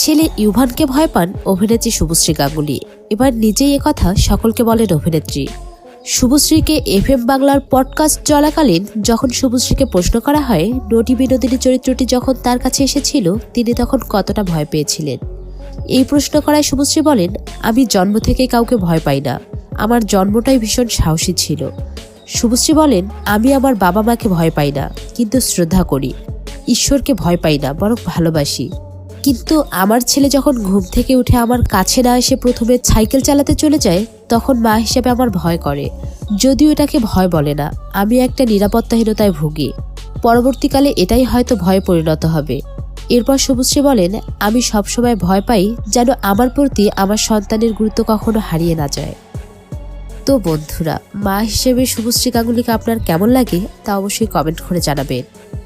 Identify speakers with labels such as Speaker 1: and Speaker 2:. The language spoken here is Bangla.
Speaker 1: ছেলে ইউভানকে ভয় পান অভিনেত্রী শুভশ্রী গাঙ্গুলি। এবার নিজেই কথা সকলকে বলেন অভিনেত্রী। শুভশ্রীকে এফ এম বাংলার পডকাস্ট চলাকালীন যখন শুভশ্রীকে প্রশ্ন করা হয়, নটি বিনোদিনী চরিত্রটি যখন তার কাছে এসেছিল, তিনি তখন কতটা ভয় পেয়েছিলেন? এই প্রশ্ন করায় শুভশ্রী বলেন, আমি জন্ম থেকে কাউকে ভয় পাই না। আমার জন্মটাই ভীষণ সাহসী ছিল। শুভশ্রী বলেন, আমি আমার বাবা মাকে ভয় পাই না, কিন্তু শ্রদ্ধা করি। ঈশ্বরকে ভয় পাই না, বরং ভালোবাসি। কিন্তু আমার ছেলে যখন ঘুম থেকে উঠে আমার কাছে না এসে প্রথমে সাইকেল চালাতে চলে যায়, তখন মা হিসেবে আমার ভয় করে। যদিও এটাকে ভয় বলে না, আমি একটা নিরাপত্তাহীনতায় ভুগি। পরবর্তীকালে এটাই হয়তো ভয়ে পরিণত হবে। এরপর শুভশ্রী বলেন, আমি সবসময় ভয় পাই যেন আমার প্রতি আমার সন্তানের গুরুত্ব কখনো হারিয়ে না যায়। তো বন্ধুরা, মা হিসেবে শুভশ্রী গাঙ্গুলিকে আপনার কেমন লাগে তা অবশ্যই কমেন্ট করে জানাবেন।